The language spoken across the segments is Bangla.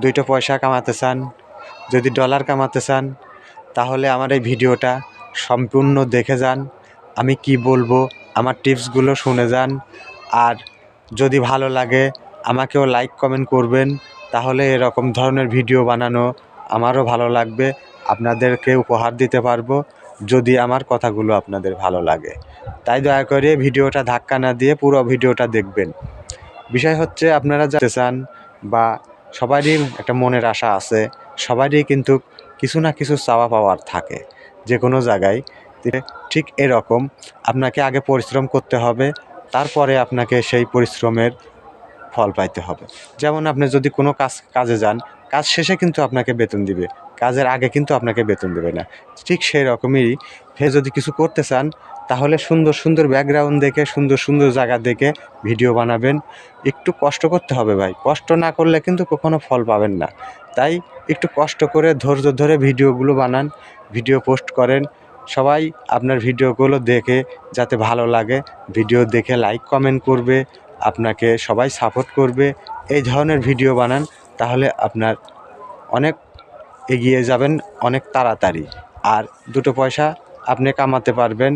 দুইটা পয়সা কামাতে চান, যদি ডলার কামাতে চান, তাহলে আমার এই ভিডিওটা সম্পূর্ণ দেখে যান। আমি কি বলব, আমার টিপসগুলো শুনে যান। আর যদি ভালো লাগে, আমাকেও লাইক কমেন্ট করবেন। তাহলে এরকম ধরনের ভিডিও বানানো আমারও ভালো লাগবে, আপনাদেরকে উপহার দিতে পারব, যদি আমার কথাগুলো আপনাদের ভালো লাগে। তাই দয়া করে ভিডিওটা ধাক্কা না দিয়ে পুরো ভিডিওটা দেখবেন। বিষয় হচ্ছে, আপনারা যেতে চান বা সবারই একটা মনের আশা আছে, সবারই কিন্তু কিছু না কিছু চাওয়া পাওয়ার থাকে যে কোনো জায়গায় ঠিক এরকম আপনাকে আগে পরিশ্রম করতে হবে, তারপরে আপনাকে সেই পরিশ্রমের ফল পাইতে হবে। যেমন আপনি যদি কোনো কাজ, কাজে যান কাজ শেষে কিন্তু আপনাকে বেতন দিবে। কাজের আগে কিন্তু আপনাকে বেতন দেবে না। ঠিক সেই রকমই ফে যদি কিছু করতে চান, তাহলে সুন্দর সুন্দর ব্যাকগ্রাউন্ড দেখে, সুন্দর সুন্দর জায়গা দেখে ভিডিও বানাবেন। একটু কষ্ট করতে হবে ভাই। কষ্ট না করলে কিন্তু কখনো ফল পাবেন না। তাই একটু কষ্ট করে ধৈর্য ধরে ভিডিওগুলো বানান, ভিডিও পোস্ট করেন। সবাই আপনার ভিডিওগুলো দেখে যাতে ভালো লাগে, ভিডিও দেখে লাইক কমেন্ট করবে, আপনাকে সবাই সাপোর্ট করবে। এই ধরনের ভিডিও বানান। তাহলে আপনার অনেক এগিয়ে যাবেন, অনেক তাড়াতাড়ি। আর দুটো পয়সা আপনি কামাতে পারবেন।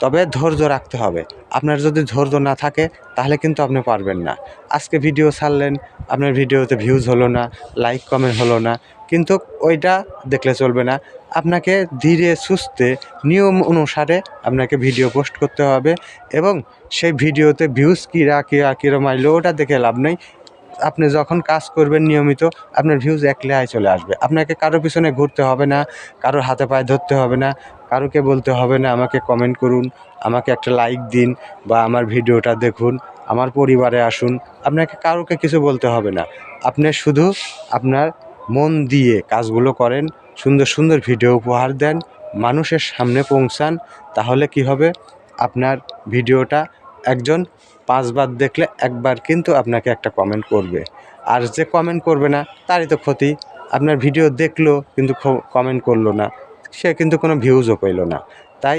তবে ধৈর্য রাখতে হবে। আপনার যদি ধৈর্য না থাকে, তাহলে কিন্তু আপনি পারবেন না। আজকে ভিডিও ছাড়লেন, আপনার ভিডিওতে ভিউজ হলো না লাইক কমেন্ট হলো না। কিন্তু ওইটা দেখলে চলবে না। আপনাকে ধীরে সুস্থে, নিয়ম অনুসারে আপনাকে ভিডিও পোস্ট করতে হবে। এবং সেই ভিডিওতে ভিউজ কীরা কীরা কীরম আইলো, ওটা দেখে লাভ নেই। আপনি যখন কাজ করবেন নিয়মিত, আপনার ভিউজ একলে আয় চলে আসবে। আপনাকে কারও পিছনে ঘুরতে হবে না, কারোর হাতে পায়ে ধরতে হবে না, কারোকে বলতে হবে না, আমাকে কমেন্ট করুন, আমাকে একটা লাইক দিন বা আমার ভিডিওটা দেখুন, আমার পরিবারে আসুন। আপনাকে কারোকে কিছু বলতে হবে না। আপনি শুধু আপনার মন দিয়ে কাজগুলো করেন, সুন্দর সুন্দর ভিডিও উপহার দেন, মানুষের সামনে পৌঁছান, তাহলে কি হবে? আপনার ভিডিওটা একজন পাঁচবার দেখলে একবার কিন্তু আপনাকে একটা কমেন্ট করবে। আর যে কমেন্ট করবে না, তারই তো ক্ষতি। আপনার ভিডিও দেখল, কিন্তু কমেন্ট করল না। সে কিন্তু কোনো ভিউজও পেল না। তাই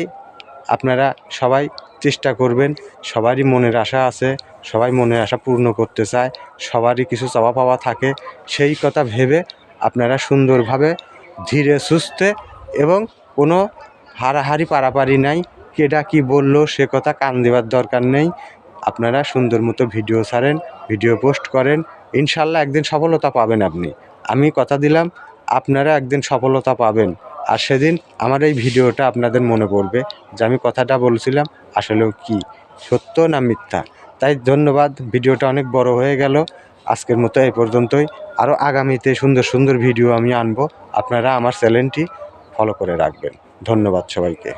আপনারা সবাই চেষ্টা করবেন, সবারই মনের আশা আছে, সবাই মনের আশা পূর্ণ করতে চায়, সবারই কিছু চাওয়া পাওয়া থাকে। সেই কথা ভেবে আপনারা সুন্দরভাবে ধীরে সুস্থে এবং কোনো হারাহারি পারাপারি নাই। কেডা কি বলল, সে কথা কান দেওয়ার দরকার নেই। আপনারা সুন্দর মতো ভিডিও ছাড়েন, ভিডিও পোস্ট করেন। ইনশাল্লাহ একদিন সফলতা পাবেন আপনি। আমি কথা দিলাম, আপনারা একদিন সফলতা পাবেন। আর সেদিন আমার এই ভিডিওটা আপনাদের মনে পড়বে যে আমি কথাটা বলছিলাম, আসলেও কি, সত্য না মিথ্যা? তাই ধন্যবাদ, ভিডিওটা অনেক বড় হয়ে গেল। আজকের মতো এই পর্যন্তই। আরও আগামীতে সুন্দর সুন্দর ভিডিও আমি আনব। আপনারা আমার চ্যানেলটি ফলো করে রাখবেন। ধন্যবাদ সবাইকে।